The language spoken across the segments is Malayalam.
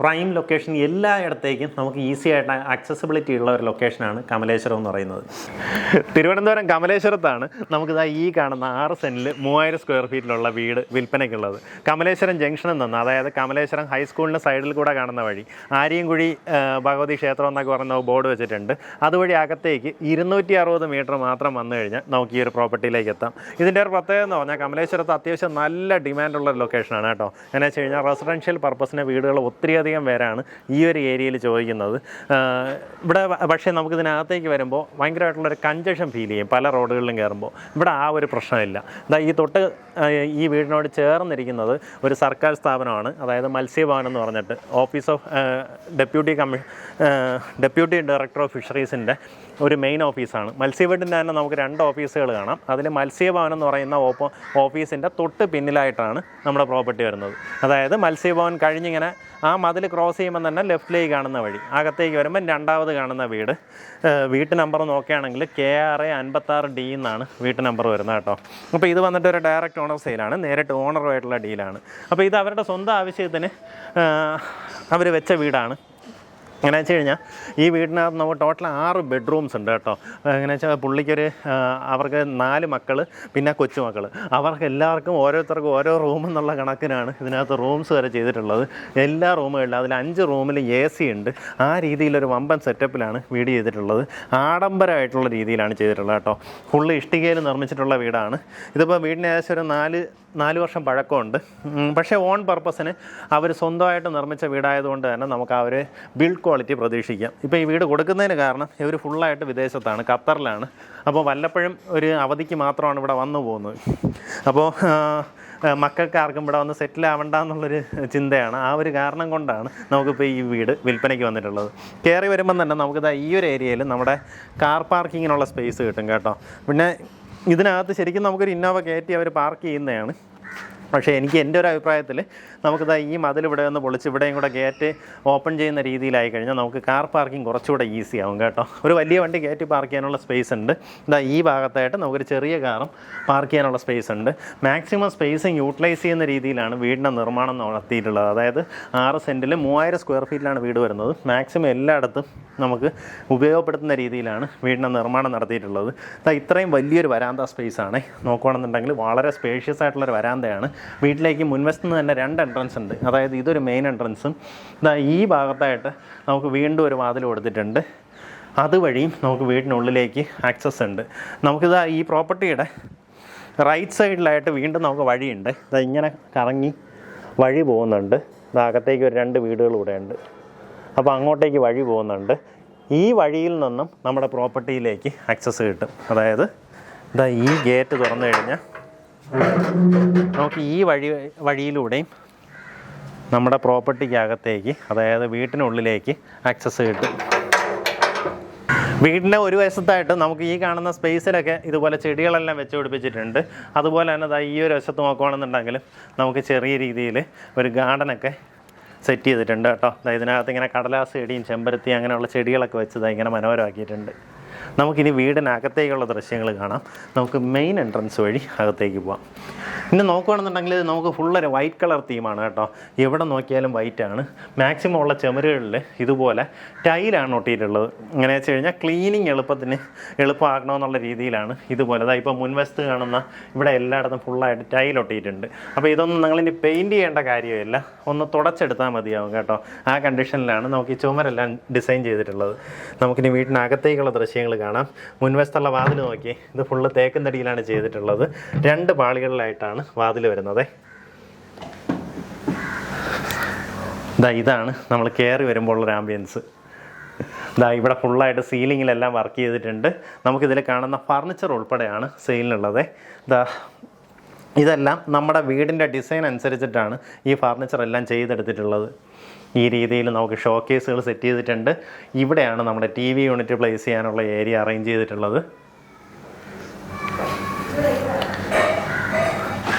പ്രൈം ലൊക്കേഷൻ എല്ലായിടത്തേക്കും നമുക്ക് ഈസി ആയിട്ട് ആക്സസിബിലിറ്റി ഉള്ള ഒരു ലൊക്കേഷനാണ് കമലേശ്വരം എന്ന് പറയുന്നത്. തിരുവനന്തപുരം കമലേശ്വരത്താണ് നമുക്കിതാ ഈ കാണുന്ന ആറ് സെന്റിൽ മൂവായിരം സ്ക്വയർ ഫീറ്റിലുള്ള വീട് വിൽപ്പനയ്ക്കുള്ളത്. കമലേശ്വരം ജംഗ്ഷനിൽ നിന്ന് അതായത് കമലേശ്വരം ഹൈസ്കൂളിന്റെ സൈഡിൽ കൂടെ കാണുന്ന വഴി ആര്യൻകുഴി ഭഗവതി ക്ഷേത്രം എന്നൊക്കെ പറയുന്ന ബോർഡ് വെച്ചിട്ടുണ്ട്. അതുവഴി അകത്തേക്ക് ഇരുന്നൂറ്റി അറുപത് മീറ്റർ മാത്രം വന്നു കഴിഞ്ഞാൽ നമുക്ക് ഈ ഒരു പ്രോപ്പർട്ടിയിലേക്ക് എത്താം. ഇതിന്റെ ഒരു പ്രത്യേകത എന്ന് പറഞ്ഞാൽ കമലേശ്വരത്ത് അത്യാവശ്യം നല്ല ഡിമാൻഡുള്ള ലൊക്കേഷനാണ് കേട്ടോ. എന്നു വെച്ച് കഴിഞ്ഞാൽ റെസിഡൻഷ്യൽ പർപ്പസിന് വീടുകൾ ഒത്തിരിയധികം പേരാണ് ഈ ഒരു ഏരിയയിൽ ചോദിക്കുന്നത്. ഇവിടെ പക്ഷേ നമുക്കിതിനകത്തേക്ക് വരുമ്പോൾ ഭയങ്കരമായിട്ടുള്ളൊരു കഞ്ചഷൻ ഫീൽ ചെയ്യും പല റോഡുകളിലും കയറുമ്പോൾ. ഇവിടെ ആ ഒരു പ്രശ്നമില്ല. എന്താ ഈ തൊട്ട് ഈ വീടിനോട് ചേർന്നിരിക്കുന്നത് ഒരു സർക്കാർ സ്ഥാപനമാണ്. അതായത് മത്സ്യഭവൻ എന്ന് പറഞ്ഞിട്ട് office of deputy commission deputy director of ഫിഷറീസിന്റെ ഒരു മെയിൻ ഓഫീസാണ് മത്സ്യഭവന്റെ തന്നെ നമുക്ക് രണ്ട് ഓഫീസുകൾ കാണാം. അതിൽ മത്സ്യഭവൻ എന്ന് പറയുന്ന ഓപ്പ ഓഫീസിന്റെ തൊട്ട് പിന്നിലായിട്ടാണ് നമ്മുടെ പ്രോപ്പർട്ടി വരുന്നത്. അതായത് മത്സ്യഭവൻ കഴിഞ്ഞിങ്ങനെ ആ മതിൽ ക്രോസ് ചെയ്യുമ്പോൾ തന്നെ ലെഫ്റ്റിലേക്ക് കാണുന്ന വഴി അകത്തേക്ക് വരുമ്പോൾ രണ്ടാമത് കാണുന്ന വീട്. വീട്ട് നമ്പർ നോക്കുകയാണെങ്കിൽ കെ ആർ എ അൻപത്താറ് ഡി എന്നാണ് വീട്ട് നമ്പർ വരുന്നത് കേട്ടോ. അപ്പോൾ ഇത് വന്നിട്ട് ഒരു ഡയറക്റ്റ് ഓണർ സെയിലാണ് നേരിട്ട് ഓണറുമായിട്ടുള്ള ഡീലാണ് അപ്പോൾ ഇത് അവരുടെ സ്വന്തം ആവശ്യത്തിന് അവർ വെച്ച വീടാണ്. എങ്ങനെ വെച്ച് കഴിഞ്ഞാൽ ഈ വീടിനകത്ത് നമുക്ക് ടോട്ടൽ ആറ് ബെഡ്റൂംസ് ഉണ്ട് കേട്ടോ. എങ്ങനെ വെച്ചാൽ പുള്ളിക്കൊരു അവർക്ക് നാല് മക്കൾ പിന്നെ കൊച്ചുമക്കൾ അവർക്ക് എല്ലാവർക്കും ഓരോരുത്തർക്കും ഓരോ റൂം എന്നുള്ള കണക്കിനാണ് ഇതിനകത്ത് റൂംസ് വരെ ചെയ്തിട്ടുള്ളത്. എല്ലാ റൂമുകളിലും അതിൽ അഞ്ച് റൂമിൽ എ സി ഉണ്ട്. ആ രീതിയിലൊരു വമ്പൻ സെറ്റപ്പിലാണ് വീട് ചെയ്തിട്ടുള്ളത്. ആഡംബരമായിട്ടുള്ള രീതിയിലാണ് ചെയ്തിട്ടുള്ളത് കേട്ടോ. ഫുള്ള് ഇഷ്ടികയിൽ നിർമ്മിച്ചിട്ടുള്ള വീടാണ്. ഇതിപ്പോൾ വീടിന് ഏകദേശം ഒരു നാല് നാല് വർഷം പഴക്കമുണ്ട്. പക്ഷേ ഓൺ പർപ്പസിന് അവർ സ്വന്തമായിട്ട് നിർമ്മിച്ച വീടായതുകൊണ്ട് തന്നെ നമുക്ക് ആ ഒരു ബിൽഡ് ക്വാളിറ്റി പ്രതീക്ഷിക്കാം. ഇപ്പോൾ ഈ വീട് കൊടുക്കുന്നതിന് കാരണം ഇവർ ഫുള്ളായിട്ട് വിദേശത്താണ് ഖത്തറിലാണ്. അപ്പോൾ വല്ലപ്പോഴും ഒരു അവധിക്ക് മാത്രമാണ് ഇവിടെ വന്നു പോകുന്നത്. അപ്പോൾ മക്കൾക്ക് ആർക്കും ഇവിടെ വന്ന് സെറ്റിൽ ആവണ്ട എന്നുള്ളൊരു ചിന്തയാണ്. ആ ഒരു കാരണം കൊണ്ടാണ് നമുക്കിപ്പോൾ ഈ വീട് വിൽപ്പനയ്ക്ക് വന്നിട്ടുള്ളത്. കയറി വരുമ്പം തന്നെ നമുക്കിതാ ഈ ഒരു ഏരിയയിൽ നമ്മുടെ കാർ പാർക്കിങ്ങിനുള്ള സ്പേസ് കിട്ടും കേട്ടോ. പിന്നെ ഇതിനകത്ത് ശരിക്കും നമുക്കൊരു ഇന്നോവ കയറ്റി അവർ പാർക്ക് ചെയ്യുന്നതാണ്. പക്ഷേ എനിക്ക് എന്റെ ഒരു അഭിപ്രായത്തിൽ നമുക്കിതാ ഈ മതിൽ ഇവിടെ ഒന്ന് പൊളിച്ച് ഇവിടെയും കൂടെ ഗേറ്റ് ഓപ്പൺ ചെയ്യുന്ന രീതിയിലായി കഴിഞ്ഞാൽ നമുക്ക് കാർ പാർക്കിംഗ് കുറച്ചുകൂടെ ഈസി ആവും കേട്ടോ. ഒരു വലിയ വണ്ടി ഗേറ്റ് പാർക്ക് ചെയ്യാനുള്ള സ്പേസ് ഉണ്ട്. ഇതാ ഈ ഭാഗത്തായിട്ട് നമുക്കൊരു ചെറിയ കാറും പാർക്ക് ചെയ്യാനുള്ള സ്പേസ് ഉണ്ട്. മാക്സിമം സ്പേസിങ് യൂട്ടിലൈസ് ചെയ്യുന്ന രീതിയിലാണ് വീടിന്റെ നിർമ്മാണം നടത്തിയിട്ടുള്ളത്. അതായത് ആറ് സെന്റിൽ മൂവായിരം സ്ക്വയർ ഫീറ്റിലാണ് വീട് വരുന്നത്. മാക്സിമം എല്ലായിടത്തും നമുക്ക് ഉപയോഗപ്പെടുത്തുന്ന രീതിയിലാണ് വീടിന്റെ നിർമ്മാണം നടത്തിയിട്ടുള്ളത്. ദാ ഇത്രയും വലിയൊരു വരാന്ത ആണ്. നോക്കുകയാണെന്നുണ്ടെങ്കിൽ വളരെ സ്പേഷ്യസ് ആയിട്ടുള്ളൊരു വരാന്തയാണ്. വീട്ടിലേക്ക് മുൻവശത്ത് നിന്ന് തന്നെ രണ്ട് എൻട്രൻസ് ഉണ്ട്. അതായത് ഇതൊരു മെയിൻ എൻട്രൻസും ഇതാ ഈ ഭാഗത്തായിട്ട് നമുക്ക് വീണ്ടും ഒരു വാതിൽ കൊടുത്തിട്ടുണ്ട്. അതുവഴിയും നമുക്ക് വീടിനുള്ളിലേക്ക് ആക്സസ് ഉണ്ട്. നമുക്കിതാ ഈ പ്രോപ്പർട്ടിയുടെ റൈറ്റ് സൈഡിലായിട്ട് വീണ്ടും നമുക്ക് വഴിയുണ്ട്. ഇതാ ഇങ്ങനെ കറങ്ങി വഴി പോകുന്നുണ്ട്. അകത്തേക്ക് ഒരു രണ്ട് വീടുകൾ കൂടെ ഉണ്ട്. അപ്പോൾ അങ്ങോട്ടേക്ക് വഴി പോകുന്നുണ്ട്. ഈ വഴിയിൽ നിന്നും നമ്മുടെ പ്രോപ്പർട്ടിയിലേക്ക് ആക്സസ് കിട്ടും. അതായത് ഇതാ ഈ ഗേറ്റ് തുറന്നു കഴിഞ്ഞാൽ നമുക്ക് ഈ വഴി വഴിയിലൂടെയും നമ്മുടെ പ്രോപ്പർട്ടിക്കകത്തേക്ക് അതായത് വീട്ടിനുള്ളിലേക്ക് ആക്സസ് കിട്ടും. വീടിന്റെ ഒരു വശത്തായിട്ട് നമുക്ക് ഈ കാണുന്ന സ്പേസിലൊക്കെ ഇതുപോലെ ചെടികളെല്ലാം വെച്ച് പിടിപ്പിച്ചിട്ടുണ്ട്. അതുപോലെ തന്നെ ഈ ഒരു വശത്ത് നോക്കുകയാണെന്നുണ്ടെങ്കിൽ നമുക്ക് ചെറിയ രീതിയിൽ ഒരു ഗാർഡനൊക്കെ സെറ്റ് ചെയ്തിട്ടുണ്ട് കേട്ടോ. ഇതിനകത്ത് ഇങ്ങനെ കടലാസ് ചെടിയും ചെമ്പരത്തി അങ്ങനെയുള്ള ചെടികളൊക്കെ വെച്ചത് ഇങ്ങനെ മനോഹരമാക്കിയിട്ടുണ്ട്. നമുക്കിനി വീടിനകത്തേക്കുള്ള ദൃശ്യങ്ങൾ കാണാം. നമുക്ക് മെയിൻ എൻട്രൻസ് വഴി അകത്തേക്ക് പോവാം. പിന്നെ നോക്കുകയാണെന്നുണ്ടെങ്കിൽ ഇത് നമുക്ക് ഫുള്ളൊരു വൈറ്റ് കളർ തീമാണ് കേട്ടോ. എവിടെ നോക്കിയാലും വൈറ്റ് ആണ്. മാക്സിമം ഉള്ള ചെമരുകളിൽ ഇതുപോലെ ടൈലാണ് ഒട്ടിയിട്ടുള്ളത്. എങ്ങനെ വെച്ച് കഴിഞ്ഞാൽ ക്ലീനിങ് എളുപ്പത്തിന് എളുപ്പമാക്കണമെന്നുള്ള രീതിയിലാണ് ഇതുപോലെ. അതായത് ഇപ്പോൾ മുൻവശത്ത് കാണുന്ന ഇവിടെ എല്ലായിടത്തും ഫുള്ളായിട്ട് ടൈൽ ഒട്ടിയിട്ടുണ്ട്. അപ്പോൾ ഇതൊന്നും നിങ്ങളിനി പെയിന്റ് ചെയ്യേണ്ട കാര്യമില്ല. ഒന്ന് തുടച്ചെടുത്താൽ മതിയാവും കേട്ടോ. ആ കണ്ടീഷനിലാണ് നമുക്ക് ഈ ചുമരെല്ലാം ഡിസൈൻ ചെയ്തിട്ടുള്ളത്. നമുക്കിനി വീട്ടിനകത്തേക്കുള്ള ദൃശ്യങ്ങൾ കാണാം. മുൻവശത്തുള്ള വാതിൽ നോക്കി. ഇത് ഫുള്ള് തേക്കും തടിയിലാണ് ചെയ്തിട്ടുള്ളത്. രണ്ട് പാളികളിലായിട്ടാണ് വാതിൽ വരുന്നത്. ഇതാ ഇതാണ് നമ്മൾ കയറി വരുമ്പോൾ ഉള്ള ആംബിയൻസ് ഇതാ ഇവിടെ ഫുള്ളായിട്ട് സീലിങ്ങിലെല്ലാം വർക്ക് ചെയ്തിട്ടുണ്ട്. നമുക്കിതിൽ കാണുന്ന ഫർണിച്ചർ ഉൾപ്പെടെയാണ് സെയിലിനുള്ളത് ഇതാ ഇതെല്ലാം നമ്മുടെ വീടിന്റെ ഡിസൈൻ അനുസരിച്ചിട്ടാണ് ഈ ഫർണിച്ചർ എല്ലാം ചെയ്തെടുത്തിട്ടുള്ളത്. ഈ രീതിയിൽ നമുക്ക് ഷോ കേസുകൾ സെറ്റ് ചെയ്തിട്ടുണ്ട്. ഇവിടെയാണ് നമ്മുടെ ടി വി യൂണിറ്റ് പ്ലേസ് ചെയ്യാനുള്ള ഏരിയ അറേഞ്ച് ചെയ്തിട്ടുള്ളത്.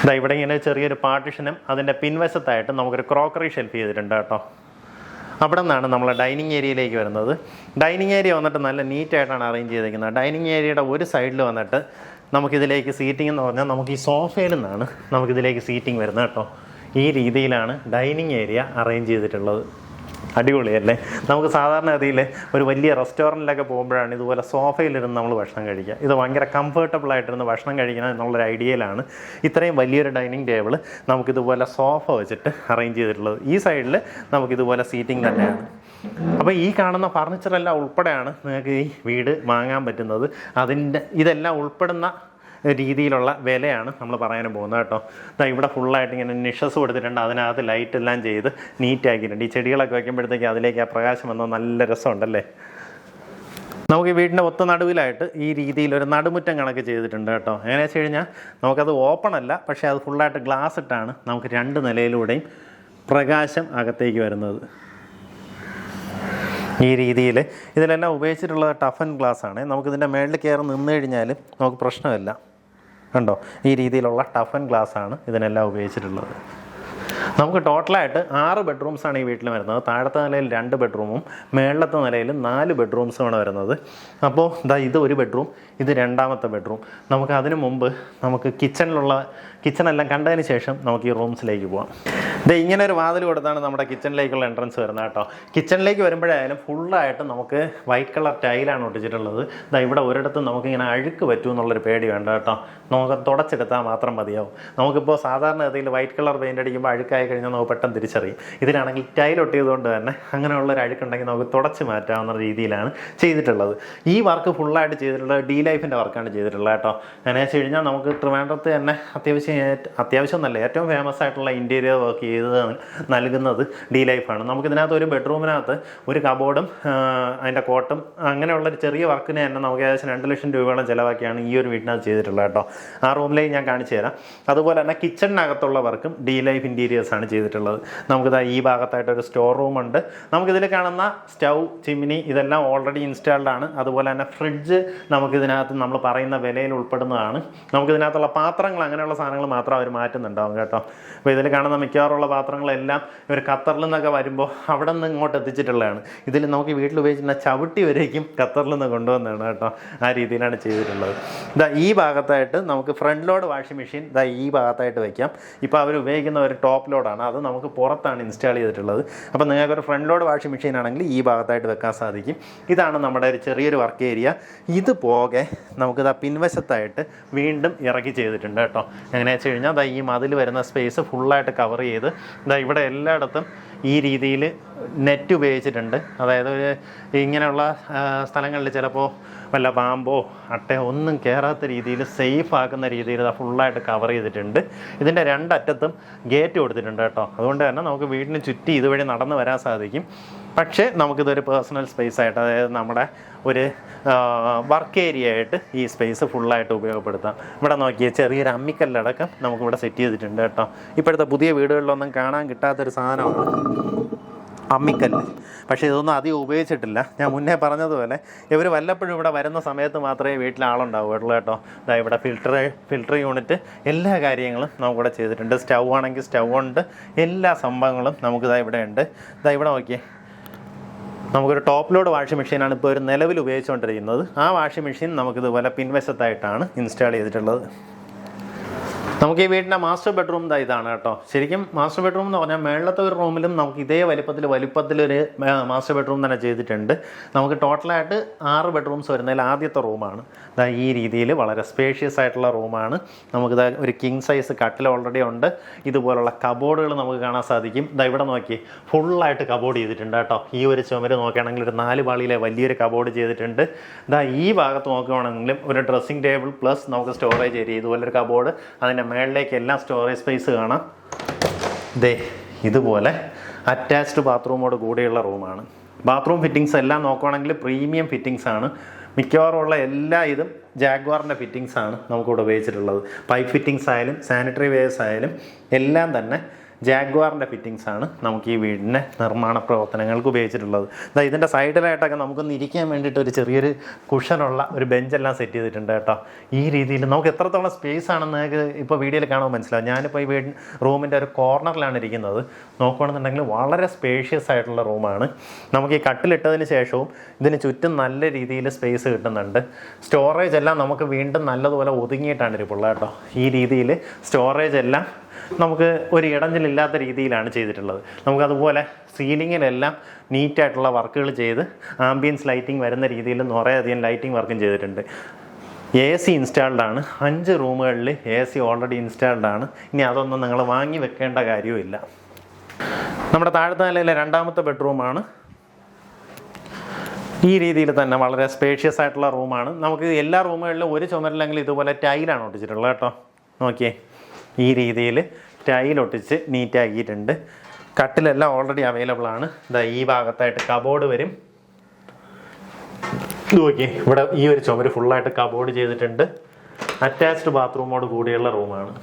ഇതാ ഇവിടെ ഇങ്ങനെ ചെറിയൊരു പാർട്ടിഷനും അതിന്റെ പിൻവശത്തായിട്ട് നമുക്കൊരു ക്രോക്കറി ഷെൽഫ് ചെയ്തിട്ടുണ്ട് കേട്ടോ. അവിടെ നിന്നാണ് നമ്മൾ ഡൈനിങ് ഏരിയയിലേക്ക് വരുന്നത്. ഡൈനിങ് ഏരിയ വന്നിട്ട് നല്ല നീറ്റായിട്ടാണ് അറേഞ്ച് ചെയ്തിരിക്കുന്നത്. ഡൈനിങ് ഏരിയയുടെ ഒരു സൈഡിൽ വന്നിട്ട് നമുക്കിതിലേക്ക് സീറ്റിംഗ് എന്ന് പറഞ്ഞാൽ നമുക്ക് ഈ സോഫയിൽ നിന്നാണ് നമുക്കിതിലേക്ക് സീറ്റിംഗ് വരുന്നത് കേട്ടോ. ഈ രീതിയിലാണ് ഡൈനിങ് ഏരിയ അറേഞ്ച് ചെയ്തിട്ടുള്ളത്. അടിപൊളിയല്ലേ നമുക്ക് സാധാരണ സാധാരണഗതിയിൽ ഒരു വലിയ റെസ്റ്റോറന്റിലൊക്കെ പോകുമ്പോഴാണ് ഇതുപോലെ സോഫയിലിരുന്ന് നമ്മൾ ഭക്ഷണം കഴിക്കുക. ഇത് ഭയങ്കര കംഫർട്ടബിൾ ആയിട്ടിരുന്ന് ഭക്ഷണം കഴിക്കണം എന്നുള്ളൊരു ഐഡിയയിലാണ് ഇത്രയും വലിയൊരു ഡൈനിങ് ടേബിൾ നമുക്കിതുപോലെ സോഫ വെച്ചിട്ട് അറേഞ്ച് ചെയ്തിട്ടുള്ളത്. ഈ സൈഡിൽ നമുക്കിതുപോലെ സീറ്റിംഗ് തന്നെയാണ്. അപ്പോൾ ഈ കാണുന്ന ഫർണിച്ചറെല്ലാം ഉൾപ്പെടെയാണ് നിങ്ങൾക്ക് ഈ വീട് വാങ്ങാൻ പറ്റുന്നത്. അതിന്റെ ഇതെല്ലാം ഉൾപ്പെടുന്ന രീതിയിലുള്ള വിലയാണ് നമ്മൾ പറയാൻ പോകുന്നത് കേട്ടോ. ഇതാ ഇവിടെ ഫുള്ളായിട്ട് ഇങ്ങനെ നിഷസ് കൊടുത്തിട്ടുണ്ട്. അതിനകത്ത് ലൈറ്റ് എല്ലാം ചെയ്ത് നീറ്റാക്കിയിട്ടുണ്ട് ഈ ചെടികളൊക്കെ വയ്ക്കുമ്പോഴത്തേക്ക് അതിലേക്ക് ആ പ്രകാശം വന്നാൽ നല്ല രസമുണ്ടല്ലേ? നമുക്ക് ഈ വീടിന്റെ ഒത്ത നടുവിലായിട്ട് ഈ രീതിയിൽ ഒരു നടുമുറ്റം കണക്ക് ചെയ്തിട്ടുണ്ട് കേട്ടോ. എങ്ങനെ വെച്ച് കഴിഞ്ഞാൽ നമുക്കത് ഓപ്പൺ അല്ല പക്ഷേ അത് ഫുള്ളായിട്ട് ഗ്ലാസ് ഇട്ടാണ് നമുക്ക് രണ്ട് നിലയിലൂടെയും പ്രകാശം അകത്തേക്ക് വരുന്നത്. ഈ രീതിയിൽ ഇതിലെല്ലാം ഉപയോഗിച്ചിട്ടുള്ളത് ടഫൻ ഗ്ലാസ് ആണ്. നമുക്കിതിന്റെ മേളിൽ കയറി നിന്ന് കഴിഞ്ഞാൽ നമുക്ക് പ്രശ്നമില്ല. കണ്ടോ? ഈ രീതിയിലുള്ള ടഫൻ ഗ്ലാസ് ആണ് ഇതിനെല്ലാം ഉപയോഗിച്ചിട്ടുള്ളത്. നമുക്ക് ടോട്ടലായിട്ട് ആറ് ബെഡ്റൂംസാണ് ഈ വീട്ടിൽ വരുന്നത്. താഴത്തെ നിലയിൽ രണ്ട് ബെഡ്റൂമും മേളത്തെ നിലയിൽ നാല് ബെഡ്റൂംസുമാണ് വരുന്നത്. അപ്പോൾ ഇതാ ഇത് ഒരു ബെഡ്റൂം ഇത് രണ്ടാമത്തെ ബെഡ്റൂം നമുക്ക് അതിനു മുമ്പ് നമുക്ക് കിച്ചണിലുള്ള കിച്ചണെല്ലാം കണ്ടതിന് ശേഷം നമുക്ക് ഈ റൂംസിലേക്ക് പോവാം. ഇത് ഇങ്ങനെ ഒരു വാതിൽ കൊടുത്താണ് നമ്മുടെ കിച്ചണിലേക്കുള്ള എൻട്രൻസ് വരുന്നത് കേട്ടോ. കിച്ചണിലേക്ക് വരുമ്പോഴായാലും ഫുള്ളായിട്ട് നമുക്ക് വൈറ്റ് കളർ ടൈലാണ് ഒട്ടിച്ചിട്ടുള്ളത്. ഇതാ ഇവിടെ ഒരിടത്തും നമുക്കിങ്ങനെ അഴുക്ക് പറ്റൂ എന്നുള്ളൊരു പേടി വേണ്ട കേട്ടോ. നമുക്ക് തുടച്ചെടുത്താൽ മാത്രം മതിയാവും. നമുക്കിപ്പോൾ സാധാരണ ഗതിയിൽ വൈറ്റ് കളർ പെയിന്റ് അടിക്കുമ്പോൾ അഴുക്കായി കഴിഞ്ഞാൽ നമുക്ക് പെട്ടെന്ന് തിരിച്ചറിയും. ഇതിനാണെങ്കിൽ ടൈൽ ഒട്ടിയതുകൊണ്ട് തന്നെ അങ്ങനെയുള്ളൊരു അഴുക്കുണ്ടെങ്കിൽ നമുക്ക് തുടച്ച് മാറ്റാവുന്ന രീതിയിലാണ് ചെയ്തിട്ടുള്ളത്. ഈ വർക്ക് ഫുള്ളായിട്ട് ചെയ്തിട്ടുള്ളത് ഡി ലൈഫിന്റെ വർക്കാണ് ചെയ്തിട്ടുള്ളത് കേട്ടോ. അങ്ങനെ വെച്ച് കഴിഞ്ഞാൽ നമുക്ക് ട്രിവാൻഡ്രത്ത് തന്നെ അത്യാവശ്യം ഏറ്റ്- അത്യാവശ്യം നല്ല ഏറ്റവും ഫേമസ് ആയിട്ടുള്ള ഇന്റീരിയർ വർക്ക് ചെയ്ത് നൽകുന്നത് ഡി ലൈഫാണ് നമുക്കിതിനകത്ത് ഒരു ബെഡ്റൂമിനകത്ത് ഒരു കബോർഡും അതിന്റെ കോട്ടും അങ്ങനെയുള്ള ഒരു ചെറിയ വർക്കിനെ തന്നെ നമുക്ക് ഏകദേശം രണ്ട് ലക്ഷം രൂപയോളം ചിലവാക്കിയാണ് ഈ ഒരു വീട്ടിനകത്ത് ചെയ്തിട്ടുള്ളത് കേട്ടോ. ആ റൂമിലേക്ക് ഞാൻ കാണിച്ചു തരാം. അതുപോലെ തന്നെ കിച്ചണിനകത്തുള്ള വർക്കും ഡി ലൈഫ് ഇന്റീരിയേഴ്സ് ആണ് ചെയ്തിട്ടുള്ളത്. നമുക്കിതാ ഈ ഭാഗത്തായിട്ട് ഒരു സ്റ്റോർ റൂമുണ്ട് നമുക്കിതിൽ കാണുന്ന സ്റ്റൗ ചിമ്മിനി ഇതെല്ലാം ഓൾറെഡി ഇൻസ്റ്റാൾഡ് ആണ്. അതുപോലെ തന്നെ ഫ്രിഡ്ജ് നമുക്കിതിനകത്ത് നമ്മൾ പറയുന്ന വിലയിൽ ഉൾപ്പെടുന്നതാണ്. നമുക്കിതിനകത്തുള്ള പാത്രങ്ങൾ അങ്ങനെയുള്ള സാധനങ്ങൾ മാത്രം അവർ മാറ്റുന്നുണ്ടാവും കേട്ടോ. അപ്പോൾ ഇതിൽ കാണുന്ന മിക്കവാറുള്ള പാത്രങ്ങളെല്ലാം ഇവർ ഖത്തറിൽ നിന്നൊക്കെ വരുമ്പോൾ അവിടെ നിന്ന് ഇങ്ങോട്ട് എത്തിച്ചിട്ടുള്ളതാണ്. ഇതിൽ നമുക്ക് വീട്ടിൽ ഉപയോഗിച്ചിരുന്ന ചവിട്ടി വരേക്കും ഖത്തറിൽ നിന്ന് കൊണ്ടുവന്നതാണ് കേട്ടോ. ആ രീതിയിലാണ് ചെയ്തിട്ടുള്ളത്. ഇതാ ഈ ഭാഗത്തായിട്ട് നമുക്ക് ഫ്രണ്ട് ലോഡ് വാഷിംഗ് മെഷീൻ ഇതാ ഈ ഭാഗത്തായിട്ട് വയ്ക്കാം ഇപ്പോൾ അവർ ഉപയോഗിക്കുന്ന ഒരു ടോപ്പ് ലോഡാണ് അത് നമുക്ക് പുറത്താണ് ഇൻസ്റ്റാൾ ചെയ്തിട്ടുള്ളത്. അപ്പോൾ നിങ്ങൾക്ക് ഒരു ഫ്രണ്ട് ലോഡ് വാഷിംഗ് മെഷീൻ ആണെങ്കിൽ ഈ ഭാഗത്തായിട്ട് വെക്കാൻ സാധിക്കും. ഇതാണ് നമ്മുടെ ഒരു ചെറിയൊരു വർക്ക് ഏരിയ ഇത് പോകെ നമുക്കിതാ പിൻവശത്തായിട്ട് വീണ്ടും ഇറക്കി ചെയ്തിട്ടുണ്ട് കേട്ടോ. എങ്ങനെയാ വെച്ച് കഴിഞ്ഞാൽ ഈ മതിൽ വരുന്ന സ്പേസ് ഫുള്ളായിട്ട് കവർ ചെയ്ത് ഇതാ ഇവിടെ എല്ലായിടത്തും ഈ രീതിയിൽ നെറ്റ് ഉപയോഗിച്ചിട്ടുണ്ട്. അതായത് ഇങ്ങനെയുള്ള സ്ഥലങ്ങളിൽ ചിലപ്പോൾ വല്ല പാമ്പോ അട്ടയോ ഒന്നും കയറാത്ത രീതിയിൽ സേഫ് ആക്കുന്ന രീതിയിൽ ഇത് ഫുള്ളായിട്ട് കവർ ചെയ്തിട്ടുണ്ട്. ഇതിന്റെ രണ്ടറ്റത്തും ഗേറ്റ് കൊടുത്തിട്ടുണ്ട് കേട്ടോ. അതുകൊണ്ട് തന്നെ നമുക്ക് വീടിന് ചുറ്റി ഇതുവഴി നടന്നു വരാൻ സാധിക്കും. പക്ഷേ നമുക്കിതൊരു പേഴ്സണൽ സ്പേസ് ആയിട്ട് അതായത് നമ്മുടെ ഒരു വർക്ക് ഏരിയ ആയിട്ട് ഈ സ്പേസ് ഫുള്ളായിട്ട് ഉപയോഗപ്പെടുത്താം. ഇവിടെ നോക്കിയ ചെറിയൊരു അമ്മിക്കല്ലടക്കം നമുക്കിവിടെ സെറ്റ് ചെയ്തിട്ടുണ്ട് കേട്ടോ. ഇപ്പോഴത്തെ പുതിയ വീടുകളിലൊന്നും കാണാൻ കിട്ടാത്തൊരു സാധനമാണ്. അമ്മിക്കല്ല്. പക്ഷേ ഇതൊന്നും അധികം ഉപയോഗിച്ചിട്ടില്ല. ഞാൻ മുന്നേ പറഞ്ഞതുപോലെ ഇവർ വല്ലപ്പോഴും ഇവിടെ വരുന്ന സമയത്ത് മാത്രമേ വീട്ടിൽ കേട്ടോ. ഇതാ ഇവിടെ ഫിൽട്ടർ ഫിൽട്ടർ യൂണിറ്റ് എല്ലാ കാര്യങ്ങളും നമുക്കിവിടെ ചെയ്തിട്ടുണ്ട്. സ്റ്റൗ ആണെങ്കിൽ സ്റ്റൗ ഉണ്ട്. എല്ലാ സംഭവങ്ങളും നമുക്കിതാ ഇവിടെ ഉണ്ട്. ഇതാ ഇവിടെ നോക്കിയേ. നമുക്കൊരു ടോപ്പ് ലോഡ് വാഷിംഗ് മെഷീനാണ് ഇപ്പോൾ ഒരു നിലവിൽ ഉപയോഗിച്ചുകൊണ്ടിരിക്കുന്നത്. ആ വാഷിംഗ് മെഷീൻ നമുക്കിതുപോലെ പിൻവശത്തായിട്ടാണ് ഇൻസ്റ്റാൾ ചെയ്തിട്ടുള്ളത്. നമുക്ക് ഈ വീടിന്റെ മാസ്റ്റർ ബെഡ്റൂം ദാ ഇതാണ് കേട്ടോ. ശരിക്കും മാസ്റ്റർ ബെഡ്റൂം എന്ന് പറഞ്ഞാൽ മേളത്തെ ഒരു റൂമിലും നമുക്ക് ഇതേ വലിപ്പത്തിൽ വലിപ്പത്തിലൊരു മാസ്റ്റർ ബെഡ്റൂം തന്നെ ചെയ്തിട്ടുണ്ട്. നമുക്ക് ടോട്ടലായിട്ട് ആറ് ബെഡ്റൂംസ് വരുന്നതിൽ ആദ്യത്തെ റൂമാണ് ദാ ഈ രീതിയിൽ വളരെ സ്പേഷ്യസ് ആയിട്ടുള്ള റൂമാണ് നമുക്കിത് ഒരു കിങ് സൈസ് കട്ടിൽ ഓൾറെഡി ഉണ്ട്. ഇതുപോലുള്ള കബോർഡുകൾ നമുക്ക് കാണാൻ സാധിക്കും. ദാ ഇവിടെ നോക്കി ഫുള്ളായിട്ട് കബോർഡ് ചെയ്തിട്ടുണ്ട് കേട്ടോ. ഈ ഒരു ചുമര് നോക്കുകയാണെങ്കിൽ ഒരു നാല് പാളിയിലെ വലിയൊരു കബോർഡ് ചെയ്തിട്ടുണ്ട്. ദാ ഈ ഭാഗത്ത് നോക്കുകയാണെങ്കിലും ഒരു ഡ്രസ്സിംഗ് ടേബിൾ പ്ലസ് നമുക്ക് സ്റ്റോറേജ് ഏരിയ ഇതുപോലൊരു കബോർഡ് അതിന്റെ മേളിലേക്ക് എല്ലാം സ്റ്റോറേജ് സ്പേസ് കാണാം. ദേ ഇതുപോലെ അറ്റാച്ച്ഡ് ബാത്റൂമോട് കൂടിയുള്ള റൂമാണ് ബാത്റൂം ഫിറ്റിങ്സ് എല്ലാം നോക്കുകയാണെങ്കിൽ പ്രീമിയം ഫിറ്റിങ്സ് ആണ്. മിക്കവാറും ഉള്ള എല്ലാ ഇതും ജാഗ്വാറിന്റെ ഫിറ്റിങ്സ് ആണ് നമുക്കിവിടെ ഉപയോഗിച്ചിട്ടുള്ളത്. പൈപ്പ് ഫിറ്റിങ്സ് ആയാലും സാനിറ്ററി വേസ് ആയാലും എല്ലാം തന്നെ ജാഗ്വാറിന്റെ ഫിറ്റിങ്സ് ആണ് നമുക്ക് ഈ വീടിന്റെ നിർമ്മാണ പ്രവർത്തനങ്ങൾക്ക് ഉപയോഗിച്ചിട്ടുള്ളത്. ദാ ഇതിന്റെ സൈഡിലായിട്ടൊക്കെ നമുക്കൊന്ന് ഇരിക്കാൻ വേണ്ടിയിട്ട് ഒരു ചെറിയൊരു കുഷനുള്ള ഒരു ബെഞ്ചെല്ലാം സെറ്റ് ചെയ്തിട്ടുണ്ട് കേട്ടോ. ഈ രീതിയിൽ നമുക്ക് എത്രത്തോളം സ്പേസ് ആണെന്ന് നിങ്ങൾക്ക് ഇപ്പോൾ വീഡിയോയിൽ കാണുമ്പോൾ മനസ്സിലാവും. ഞാനിപ്പോൾ ഈ വീട് റൂമിന്റെ ഒരു കോർണറിലാണ് ഇരിക്കുന്നത്. നോക്കുകയാണെന്നുണ്ടെങ്കിൽ വളരെ സ്പേഷ്യസ് ആയിട്ടുള്ള റൂമാണ് നമുക്ക് ഈ കട്ടിലിട്ടതിന് ശേഷവും ഇതിന് ചുറ്റും നല്ല രീതിയിൽ സ്പേസ് കിട്ടുന്നുണ്ട്. സ്റ്റോറേജ് എല്ലാം നമുക്ക് വീണ്ടും നല്ലതുപോലെ ഒതുങ്ങിയിട്ടാണ് ഇരിപ്പുള്ളത് കേട്ടോ. ഈ രീതിയിൽ സ്റ്റോറേജ് എല്ലാം നമുക്ക് ഒരു ഇടഞ്ഞിലില്ലാത്ത രീതിയിലാണ് ചെയ്തിട്ടുള്ളത്. നമുക്കതുപോലെ സീലിങ്ങിലെല്ലാം നീറ്റായിട്ടുള്ള വർക്കുകൾ ചെയ്ത് ആംബിയൻസ് ലൈറ്റിംഗ് വരുന്ന രീതിയിൽ കുറേയധികം ലൈറ്റിംഗ് വർക്കും ചെയ്തിട്ടുണ്ട്. എ സി ഇൻസ്റ്റാൾഡ് ആണ്. അഞ്ച് റൂമുകളിൽ എ സി ഓൾറെഡി ഇൻസ്റ്റാൾഡ് ആണ്. ഇനി അതൊന്നും നിങ്ങൾ വാങ്ങി വെക്കേണ്ട കാര്യവുമില്ല. നമ്മുടെ താഴത്തെ നിലയിലെ രണ്ടാമത്തെ ബെഡ്റൂമാണ് ഈ രീതിയിൽ തന്നെ വളരെ സ്പേഷ്യസ് ആയിട്ടുള്ള റൂമാണ്. നമുക്ക് എല്ലാ റൂമുകളിലും ഒരു ചുമരിലെങ്കിലും ഇതുപോലെ ടൈലാണ് ഒട്ടിച്ചിട്ടുള്ളത് കേട്ടോ. നോക്കിയേ. ഈ രീതിയിൽ ടൈലൊട്ടിച്ച് നീറ്റാക്കിയിട്ടുണ്ട് കട്ടിലെല്ലാം ഓൾറെഡി അവൈലബിൾ ആണ്. ഇതാ ഈ ഭാഗത്തായിട്ട് കബോർഡ് വരും. നോക്കി ഇവിടെ ഈ ഒരു ചുമര് ഫുള്ളായിട്ട് കബോർഡ് ചെയ്തിട്ടുണ്ട്. അറ്റാച്ച്ഡ് ബാത്റൂമോട് കൂടിയുള്ള റൂമാണ്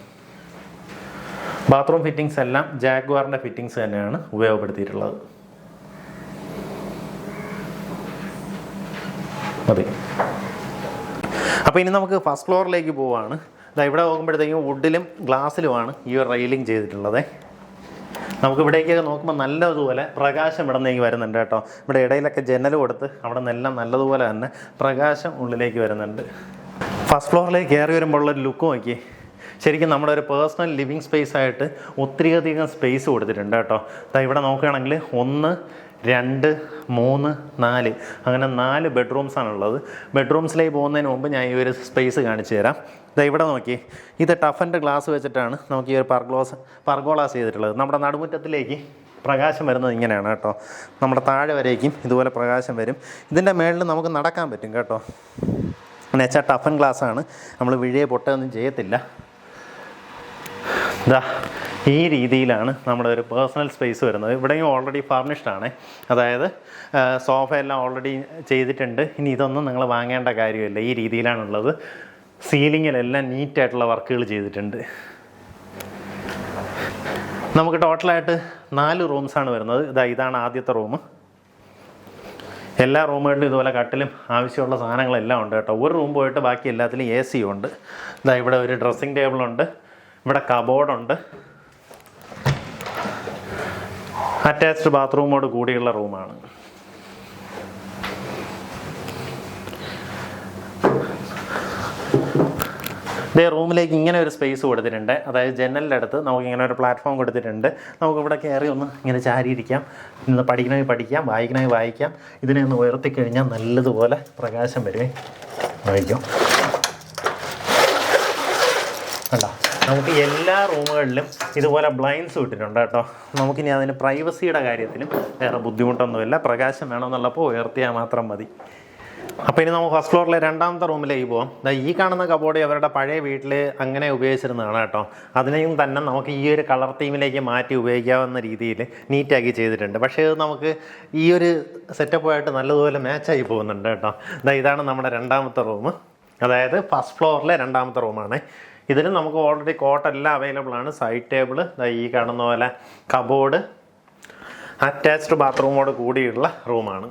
ബാത്റൂം ഫിറ്റിംഗ്സ് എല്ലാം ജാഗ്വാറിന്റെ ഫിറ്റിംഗ്സ് തന്നെയാണ് ഉപയോഗപ്പെടുത്തിയിട്ടുള്ളത്. മതി. അപ്പോൾ ഇനി നമുക്ക് ഫസ്റ്റ് ഫ്ലോറിലേക്ക് പോവാണ്. ഇതാ ഇവിടെ നോക്കുമ്പോഴത്തേക്കും വുഡിലും ഗ്ലാസ്സിലുമാണ് ഈ ഒരു റെയിലിംഗ് ചെയ്തിട്ടുള്ളത്. നമുക്ക് ഇവിടേക്കൊക്കെ നോക്കുമ്പോൾ നല്ലതുപോലെ പ്രകാശം ഇവിടെ നിന്നേക്ക് വരുന്നുണ്ട് കേട്ടോ. ഇവിടെ ഇടയിലൊക്കെ ജനൽ കൊടുത്ത് അവിടെ നിന്നെല്ലാം നല്ലതുപോലെ തന്നെ പ്രകാശം ഉള്ളിലേക്ക് വരുന്നുണ്ട്. ഫസ്റ്റ് ഫ്ലോറിലേക്ക് കയറി വരുമ്പോൾ ഒരു ലുക്ക് നോക്കി ശരിക്കും നമ്മുടെ ഒരു പേഴ്സണൽ ലിവിങ് സ്പേസ് ആയിട്ട് ഒത്തിരിയധികം സ്പേസ് കൊടുത്തിട്ടുണ്ട് കേട്ടോ. ദാ ഇവിടെ നോക്കുകയാണെങ്കിൽ ഒന്ന് രണ്ട് മൂന്ന് നാല്. അങ്ങനെ നാല് ബെഡ്റൂംസ് ആണുള്ളത്. ബെഡ്റൂംസിലേക്ക് പോകുന്നതിന് മുമ്പ് ഞാൻ ഈ ഒരു സ്പേസ് കാണിച്ചു തരാം. ഇതാ ഇവിടെ നോക്കി. ഇത് ടഫന്റെ ഗ്ലാസ് വെച്ചിട്ടാണ് നമുക്ക് ഈ ഒരു പർഗ്ലോസ് പർഗോളാസ് ചെയ്തിട്ടുള്ളത്. നമ്മുടെ നടുമുറ്റത്തിലേക്ക് പ്രകാശം വരുന്നത് ഇങ്ങനെയാണ് കേട്ടോ. നമ്മുടെ താഴെ വരേക്കും ഇതുപോലെ പ്രകാശം വരും. ഇതിന്റെ മേളിൽ നമുക്ക് നടക്കാൻ പറ്റും കേട്ടോ. എന്നുവെച്ചാൽ ടഫൻ ഗ്ലാസ്സാണ്. നമ്മൾ വിഴിയെ പൊട്ടൊന്നും ചെയ്യത്തില്ല. ഇതാ ഈ രീതിയിലാണ് നമ്മുടെ ഒരു പേഴ്സണൽ സ്പേസ് വരുന്നത്. ഇവിടെയും ഓൾറെഡി ഫർണിഷ്ഡ് ആണ്. അതായത് സോഫ എല്ലാം ഓൾറെഡി ചെയ്തിട്ടുണ്ട്. ഇനി ഇതൊന്നും നിങ്ങൾ വാങ്ങേണ്ട കാര്യമില്ല. ഈ രീതിയിലാണുള്ളത്. സീലിങ്ങിലെല്ലാം നീറ്റായിട്ടുള്ള വർക്കുകൾ ചെയ്തിട്ടുണ്ട്. നമുക്ക് ടോട്ടലായിട്ട് നാല് റൂംസാണ് വരുന്നത്. ഇതാ ഇതാണ് ആദ്യത്തെ റൂം. എല്ലാ റൂമുകളിലും ഇതുപോലെ കട്ടിലും ആവശ്യമുള്ള സാധനങ്ങളെല്ലാം ഉണ്ട് കേട്ടോ. ഒരു റൂം പോയിട്ട് ബാക്കി എല്ലാത്തിലും എ സി ഉണ്ട്. ഇതാ ഇവിടെ ഒരു ഡ്രസ്സിങ് ടേബിളുണ്ട്. ഇവിടെ കബോർഡുണ്ട്. അറ്റാച്ച്ഡ് ബാത്റൂമോട് കൂടിയുള്ള റൂമാണ്. ഇതേ റൂമിലേക്ക് ഇങ്ങനെ ഒരു സ്പേസ് കൊടുത്തിട്ടുണ്ട്. അതായത് ജനലിന്റെ അടുത്ത് നമുക്ക് ഇങ്ങനെ ഒരു പ്ലാറ്റ്ഫോം കൊടുത്തിട്ടുണ്ട്. നമുക്ക് ഇവിടെ കയറി ഒന്ന് ഇങ്ങനെ ചാരിയിരിക്കാം. ഇന്ന് പഠിക്കണമെങ്കിൽ പഠിക്കാം വായിക്കണമെങ്കിൽ വായിക്കാം. ഇതിനെ ഒന്ന് ഉയർത്തി കഴിഞ്ഞാൽ നല്ലതുപോലെ പ്രകാശം വരുമേ വായിക്കും. കണ്ടോ? നമുക്ക് എല്ലാ റൂമുകളിലും ഇതുപോലെ ബ്ലൈൻഡ്സ് ഇട്ടിട്ടുണ്ട് കേട്ടോ. നമുക്കിനി അതിന് പ്രൈവസിയുടെ കാര്യത്തിലും വേറെ ബുദ്ധിമുട്ടൊന്നുമില്ല. പ്രകാശം വേണമെന്നുള്ളപ്പോൾ ഉയർത്തിയാൽ മാത്രം മതി. അപ്പോൾ ഇനി നമുക്ക് ഫസ്റ്റ് ഫ്ലോറിലെ രണ്ടാമത്തെ റൂമിലേക്ക് ദാ ഈ കാണുന്ന കബോർഡ് അവരുടെ പഴയ വീട്ടിൽ അങ്ങനെ ഉപയോഗിച്ചിരുന്നതാണ് കേട്ടോ. അതിനെയും തന്നെ നമുക്ക് ഈ ഒരു കളർ തീമിലേക്ക് മാറ്റി ഉപയോഗിക്കാവുന്ന രീതിയിൽ നീറ്റാക്കി ചെയ്തിട്ടുണ്ട്. പക്ഷേ ഇത് നമുക്ക് ഈ ഒരു സെറ്റപ്പുമായിട്ട് നല്ലതുപോലെ മാച്ചായി പോകുന്നുണ്ട് കേട്ടോ. ഇതാണ് നമ്മുടെ രണ്ടാമത്തെ റൂം അതായത് ഫസ്റ്റ് ഫ്ലോറിലെ രണ്ടാമത്തെ റൂമാണ് ഇതിന് നമുക്ക് ഓൾറെഡി കോട്ടെല്ലാം അവൈലബിൾ ആണ്. സൈഡ് ടേബിൾ ഈ കാണുന്ന പോലെ കബോർഡ് അറ്റാച്ച്ഡ് ബാത്റൂമോട് കൂടിയുള്ള റൂമാണ്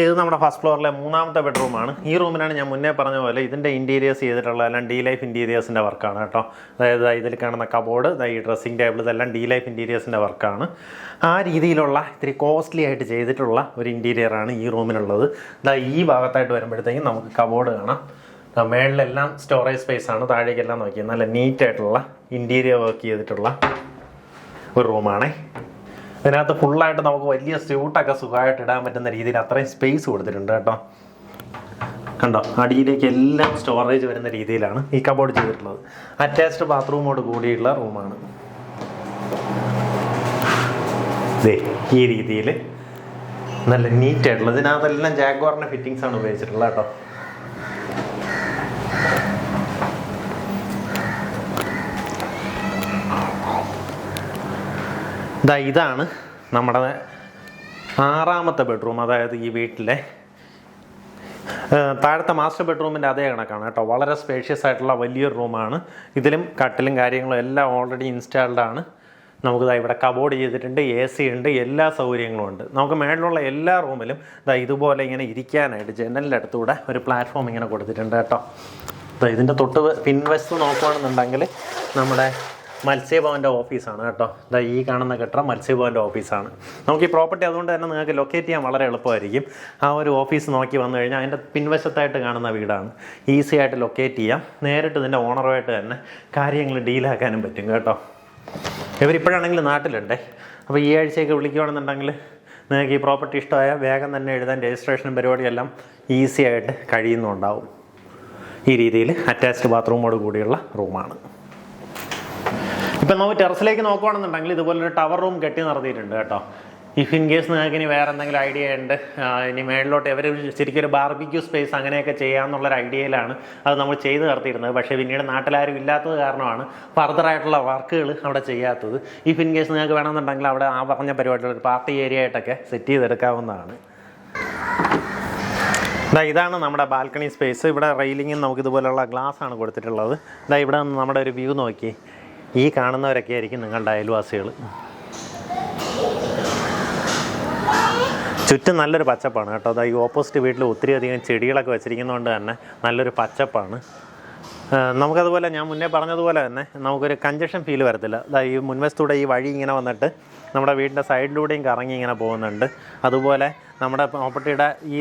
ഇത് നമ്മുടെ ഫസ്റ്റ് ഫ്ലോറിലെ മൂന്നാമത്തെ ബെഡ്റൂമാണ് ഈ റൂമിനാണ് ഞാൻ മുന്നേ പറഞ്ഞ പോലെ ഇതിന്റെ ഇന്റീരിയേഴ്സ് ചെയ്തിട്ടുള്ള എല്ലാം ഡി ലൈഫ് ഇന്റീരിയേഴ്സിന്റെ വർക്കാണ് കേട്ടോ. അതായത് ഇതിൽ കാണുന്ന കബോർഡ് ഈ ഡ്രസ്സിങ് ടേബിൾ ഇതെല്ലാം ഡി ലൈഫ് ഇന്റീരിയേഴ്സിന്റെ വർക്കാണ് ആ രീതിയിലുള്ള ഇത്തിരി കോസ്റ്റ്ലി ആയിട്ട് ചെയ്തിട്ടുള്ള ഒരു ഇന്റീരിയറാണ് ഈ റൂമിനുള്ളത്. ഇതാ ഈ ഭാഗത്തായിട്ട് വരുമ്പോഴത്തേക്കും നമുക്ക് കബോർഡ് കാണാം. മേളിലെല്ലാം സ്റ്റോറേജ് സ്പേസ് ആണ്. താഴേക്കെല്ലാം നോക്കിയാൽ നല്ല നീറ്റായിട്ടുള്ള ഇന്റീരിയർ വർക്ക് ചെയ്തിട്ടുള്ള ഒരു റൂമാണേ ഇതിനകത്ത് ഫുള്ളായിട്ട് നമുക്ക് വലിയ സ്യൂട്ടൊക്കെ സുഖമായിട്ട് ഇടാൻ പറ്റുന്ന രീതിയിൽ അത്രയും സ്പേസ് കൊടുത്തിട്ടുണ്ട് കേട്ടോ. കണ്ടോ? അടിയിലേക്ക് എല്ലാം സ്റ്റോറേജ് വരുന്ന രീതിയിലാണ് ഈ കബോർഡ് ചെയ്തിട്ടുള്ളത്. അറ്റാച്ച്ഡ് ബാത്റൂമോട് കൂടിയുള്ള റൂമാണ് ദേ ഈ രീതിയിൽ നല്ല നീറ്റായിട്ടുള്ളത് ഇതിനകത്തെല്ലാം ജാഗ്വാറിന്റെ ഫിറ്റിങ്സാണ് ഉപയോഗിച്ചിട്ടുള്ളത് കേട്ടോ. ഇതാ ഇതാണ് നമ്മുടെ ആറാമത്തെ ബെഡ്റൂം അതായത് ഈ വീട്ടിലെ താഴത്തെ മാസ്റ്റർ ബെഡ്റൂമിന്റെ അതേ കണക്കാണ് കേട്ടോ. വളരെ സ്പേഷ്യസ് ആയിട്ടുള്ള വലിയൊരു റൂമാണ് ഇതിലും കട്ടിലും കാര്യങ്ങളും എല്ലാം ഓൾറെഡി ഇൻസ്റ്റാൾഡ് ആണ്. നമുക്ക് ദാ ഇവിടെ കബോർഡ് ചെയ്തിട്ടുണ്ട് എ സി ഉണ്ട് എല്ലാ സൗകര്യങ്ങളും ഉണ്ട്. നമുക്ക് മേളിലുള്ള എല്ലാ റൂമിലും ദാ ഇതുപോലെ ഇങ്ങനെ ഇരിക്കാനായിട്ട് ജനലിന്റെ അടുത്തൂടെ ഒരു പ്ലാറ്റ്ഫോം ഇങ്ങനെ കൊടുത്തിട്ടുണ്ട് കേട്ടോ. ദാ ഇതിന്റെ തൊട്ട് പിൻവശത്ത് നോക്കുകയാണെന്നുണ്ടെങ്കിൽ നമ്മുടെ മത്സ്യഭവന്റെ ഓഫീസാണ് കേട്ടോ. ഇതാ ഈ കാണുന്ന കെട്ടിടം മത്സ്യഭവന്റെ ഓഫീസാണ്. നമുക്ക് ഈ പ്രോപ്പർട്ടി അതുകൊണ്ട് തന്നെ നിങ്ങൾക്ക് ലൊക്കേറ്റ് ചെയ്യാൻ വളരെ എളുപ്പമായിരിക്കും. ആ ഒരു ഓഫീസ് നോക്കി വന്നു കഴിഞ്ഞാൽ അതിന്റെ പിൻവശത്തായിട്ട് കാണുന്ന വീടാണ്. ഈസി ആയിട്ട് ലൊക്കേറ്റ് ചെയ്യാം. നേരിട്ട് ഇതിന്റെ ഓണറുമായിട്ട് തന്നെ കാര്യങ്ങൾ ഡീലാക്കാനും പറ്റും കേട്ടോ. ഇവരിപ്പോഴാണെങ്കിൽ നാട്ടിലുണ്ടേ. അപ്പോൾ ഈ ആഴ്ചയൊക്കെ വിളിക്കുകയാണെന്നുണ്ടെങ്കിൽ നിങ്ങൾക്ക് ഈ പ്രോപ്പർട്ടി ഇഷ്ടമായ വേഗം തന്നെ എഴുതാൻ രജിസ്ട്രേഷനും പരിപാടിയെല്ലാം ഈസി ആയിട്ട് കഴിയുന്നുണ്ടാവും. ഈ രീതിയിൽ അറ്റാച്ച്ഡ് ബാത്റൂമോട് കൂടിയുള്ള റൂമാണ് ഇപ്പം നമുക്ക് ടെറസിലേക്ക് നോക്കുകയാണെന്നുണ്ടെങ്കിൽ ഇതുപോലൊരു ടവർ റൂം കെട്ടി നിർത്തിയിട്ടുണ്ട് കേട്ടോ. ഇഫ് ഇൻ കേസ് നിങ്ങൾക്ക് ഇനി വേറെ എന്തെങ്കിലും ഐഡിയ ഉണ്ട് ഇനി മേളിലോട്ട് ഇവർ ശരിക്കും ഒരു ബാർബിക്യൂ സ്പേസ് അങ്ങനെയൊക്കെ ചെയ്യാമെന്നുള്ളൊരു ഐഡിയയിലാണ് അത് നമ്മൾ ചെയ്ത് നടത്തിയിരുന്നത് പക്ഷേ പിന്നീട് നാട്ടിലാരും ഇല്ലാത്തത് കാരണമാണ് ഫർദറായിട്ടുള്ള വർക്കുകൾ അവിടെ ചെയ്യാത്തത്. ഇഫ് ഇൻ കേസ് നിങ്ങൾക്ക് വേണമെന്നുണ്ടെങ്കിൽ അവിടെ ആ പറഞ്ഞ പരിപാടികൾ ഒരു പാർട്ടി ഏരിയ ആയിട്ടൊക്കെ സെറ്റ് ചെയ്തെടുക്കാവുന്നതാണ്. ഇതാ ഇതാണ് നമ്മുടെ ബാൽക്കണി സ്പേസ് ഇവിടെ റെയിലിങ്ങും നമുക്ക് ഇതുപോലെയുള്ള ഗ്ലാസ് ആണ് കൊടുത്തിട്ടുള്ളത്. ഇതാ ഇവിടെ നമ്മുടെ ഒരു വ്യൂ നോക്കി. ഈ കാണുന്നവരൊക്കെ ആയിരിക്കും നിങ്ങളുടെ അയൽവാസികൾ. ചുറ്റും നല്ലൊരു പച്ചപ്പാണ് കേട്ടോ. അതാ ഈ ഓപ്പോസിറ്റ് വീട്ടിൽ ഒത്തിരി അധികം ചെടികളൊക്കെ വെച്ചിരിക്കുന്നതുകൊണ്ട് തന്നെ നല്ലൊരു പച്ചപ്പാണ്. നമുക്കതുപോലെ ഞാൻ മുന്നേ പറഞ്ഞതുപോലെ തന്നെ നമുക്കൊരു കഞ്ചക്ഷൻ ഫീൽ വരത്തില്ല. അതായത് ഈ മുൻവശത്തൂടെ ഈ വഴി ഇങ്ങനെ വന്നിട്ട് നമ്മുടെ വീടിന്റെ സൈഡിലൂടെയും കറങ്ങി ഇങ്ങനെ പോകുന്നുണ്ട്. അതുപോലെ നമ്മുടെ പ്രോപ്പർട്ടിയുടെ ഈ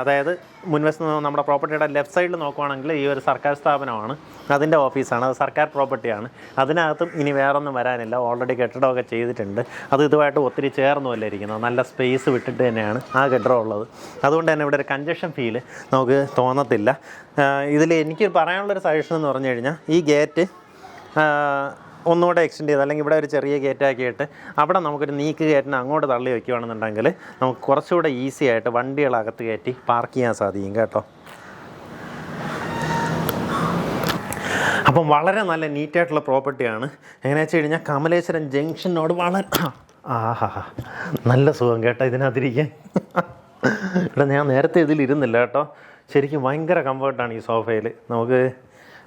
അതായത് മുൻവശത്ത് നമ്മുടെ പ്രോപ്പർട്ടിയുടെ ലെഫ്റ്റ് സൈഡിൽ നോക്കുവാണെങ്കിൽ ഈ ഒരു സർക്കാർ സ്ഥാപനമാണ്. അതിന്റെ ഓഫീസാണ്. അത് സർക്കാർ പ്രോപ്പർട്ടിയാണ്. അതിനകത്തും ഇനി വേറൊന്നും വരാനില്ല. ഓൾറെഡി കെട്ടിടമൊക്കെ ചെയ്തിട്ടുണ്ട്. അത് ഇതുമായിട്ട് ഒത്തിരി ചേർന്നുമല്ല ഇരിക്കുന്നത്? നല്ല സ്പേസ് വിട്ടിട്ട് തന്നെയാണ് ആ കെട്ടിടം ഉള്ളത് അതുകൊണ്ട് തന്നെ ഇവിടെ ഒരു കഞ്ചക്ഷൻ ഫീൽ നമുക്ക് തോന്നത്തില്ല. ഇതിൽ എനിക്ക് പറയാനുള്ളൊരു സജഷൻ എന്ന് പറഞ്ഞു കഴിഞ്ഞാൽ ഈ ഗേറ്റ് ഒന്നുകൂടെ എക്സ്റ്റെൻഡ് ചെയ്ത് അല്ലെങ്കിൽ ഇവിടെ ഒരു ചെറിയ ഗേറ്റ് ആക്കിയിട്ട് അവിടെ നമുക്കൊരു നീക്ക് കയറ്റിന് അങ്ങോട്ട് തള്ളി വയ്ക്കുകയാണെന്നുണ്ടെങ്കിൽ നമുക്ക് കുറച്ചുകൂടെ ഈസി ആയിട്ട് വണ്ടികളകത്ത് കയറ്റി പാർക്ക് ചെയ്യാൻ സാധിക്കും കേട്ടോ. അപ്പം വളരെ നല്ല നീറ്റായിട്ടുള്ള പ്രോപ്പർട്ടിയാണ് എങ്ങനെയാണെന്ന് വെച്ച് കഴിഞ്ഞാൽ കമലേശ്വരം ജംഗ്ഷനോട് വളരെ ആഹാ നല്ല സുഖം കേട്ടോ ഇതിനകത്തിരിക്കാൻ. ഇവിടെ ഞാൻ നേരത്തെ ഇതിലിരുന്നില്ല കേട്ടോ. ശരിക്കും ഭയങ്കര കംഫർട്ടാണ് ഈ സോഫയിൽ നമുക്ക്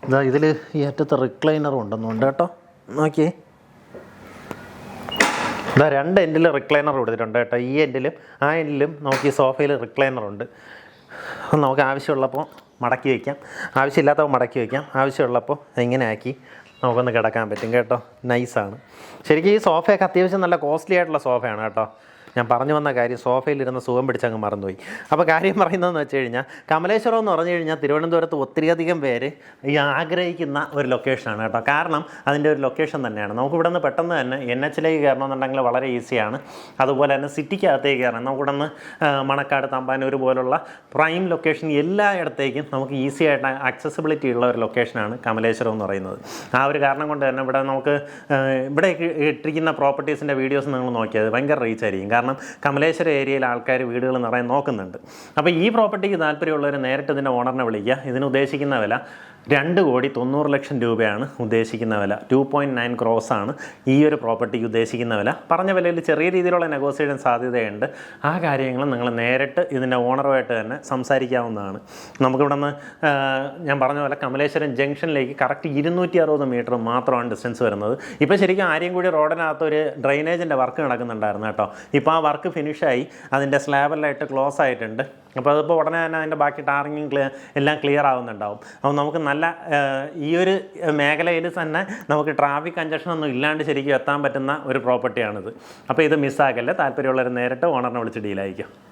ഇതാ ഇതിൽ ഈ അറ്റത്ത് റിക്ലൈനറും ഉണ്ടെന്നുണ്ട് കേട്ടോ. നോക്കിയേ ഇതാ രണ്ട് എൻഡിൽ റിക്ലൈനർ കൊടുത്തിട്ടുണ്ട് കേട്ടോ. ഈ എൻഡിലും ആ എൻഡിലും നമുക്ക് ഈ സോഫയിൽ റിക്ലൈനർ ഉണ്ട് നമുക്ക് ആവശ്യമുള്ളപ്പോൾ മടക്കി വയ്ക്കാം ആവശ്യമില്ലാത്തപ്പോൾ മടക്കി വയ്ക്കാം ആവശ്യമുള്ളപ്പോൾ ഇങ്ങനെ ആക്കി നമുക്കൊന്ന് കിടക്കാൻ പറ്റും കേട്ടോ. നൈസാണ് ശരിക്കും ഈ സോഫയൊക്കെ അത്യാവശ്യം നല്ല കോസ്റ്റ്ലി ആയിട്ടുള്ള സോഫയാണ് കേട്ടോ. ഞാൻ പറഞ്ഞു വന്ന കാര്യം സോഫയിലിരുന്ന് സുഖം പിടിച്ചങ്ങ് മറന്നുപോയി. അപ്പോൾ കാര്യം പറയുന്നതെന്ന് വെച്ച് കഴിഞ്ഞാൽ കമലേശ്വരം എന്ന് പറഞ്ഞു കഴിഞ്ഞാൽ തിരുവനന്തപുരത്ത് ഒത്തിരിയധികം പേര് ഈ ആഗ്രഹിക്കുന്ന ഒരു ലൊക്കേഷനാണ് കേട്ടോ. കാരണം അതിന്റെ ഒരു ലൊക്കേഷൻ തന്നെയാണ്. നമുക്ക് ഇവിടെ നിന്ന് പെട്ടെന്ന് തന്നെ എൻ എച്ചിലേക്ക് കയറണമെന്നുണ്ടെങ്കിൽ വളരെ ഈസിയാണ് അതുപോലെ തന്നെ സിറ്റിക്കകത്തേക്ക് കയറണം. നമുക്കിവിടെ നിന്ന് മണക്കാട് തമ്പാനൂർ പോലുള്ള പ്രൈം ലൊക്കേഷൻ എല്ലായിടത്തേക്കും നമുക്ക് ഈസി ആയിട്ട് ആക്സസിബിലിറ്റി ഉള്ള ഒരു ലൊക്കേഷനാണ് കമലേശ്വരം എന്ന് പറയുന്നത്. ആ ഒരു കാരണം കൊണ്ട് തന്നെ ഇവിടെ നമുക്ക് ഇവിടെ ഇട്ടിരിക്കുന്ന പ്രോപ്പർട്ടീസിന്റെ വീഡിയോസ് നിങ്ങൾ നോക്കിയത് ഭയങ്കര റീച്ച് ആയിരിക്കും. കാരണം കമലേശ്വര ഏരിയയിൽ ആൾക്കാർ വീടുകൾ നിറയെ നോക്കുന്നുണ്ട്. അപ്പോൾ ഈ പ്രോപ്പർട്ടിക്ക് താല്പര്യമുള്ളവർ നേരിട്ട് ഇതിന്റെ ഓണറിനെ വിളിക്കുക. ഇതിന് ഉദ്ദേശിക്കുന്ന വില രണ്ട് കോടി തൊണ്ണൂറ് ലക്ഷം രൂപയാണ് ഉദ്ദേശിക്കുന്ന വില. ടു പോയിന്റ് നയൻ ക്രോസ് ആണ് ഈ ഒരു പ്രോപ്പർട്ടിക്ക് ഉദ്ദേശിക്കുന്ന വില. പറഞ്ഞ വിലയിൽ ചെറിയ രീതിയിലുള്ള നെഗോസിയേഷൻ സാധ്യതയുണ്ട്. ആ കാര്യങ്ങൾ നിങ്ങൾ നേരിട്ട് ഇതിന്റെ ഓണറുമായിട്ട് തന്നെ സംസാരിക്കാവുന്നതാണ്. നമുക്കിവിടെ നിന്ന് ഞാൻ പറഞ്ഞ പോലെ കമലേശ്വരം ജംഗ്ഷനിലേക്ക് കറക്റ്റ് ഇരുന്നൂറ്റി അറുപത് മീറ്റർ മാത്രമാണ് ഡിസ്റ്റൻസ് വരുന്നത്. ഇപ്പോൾ ശരിക്കും ആര്യൻകുടി റോഡിനകത്ത് ഒരു ഡ്രെയിനേജിന്റെ വർക്ക് നടക്കുന്നുണ്ടായിരുന്നു കേട്ടോ. ഇപ്പോൾ ആ വർക്ക് ഫിനിഷായി അതിന്റെ സ്ലാബെല്ലായിട്ട് ക്ലോസ് ആയിട്ടുണ്ട്. അപ്പോൾ അതിപ്പോൾ ഉടനെ തന്നെ അതിന്റെ ബാക്കി ടാറിങ്ങും എല്ലാം ക്ലിയർ ആവുന്നുണ്ടാവും. അപ്പോൾ നമുക്ക് നല്ല ആ, ഈ ഒരു മേഖലയിൽ തന്നെ നമുക്ക് ട്രാഫിക് കഞ്ചക്ഷൻ ഒന്നും ഇല്ലാണ്ട് ശരിക്കും എത്താൻ പറ്റുന്ന ഒരു പ്രോപ്പർട്ടിയാണിത്. അപ്പോൾ ഇത് മിസ്സാക്കല്ലേ? താല്പര്യമുള്ളവർ നേരിട്ട് ഓണറിനെ വിളിച്ച് ഡീലായിരിക്കും.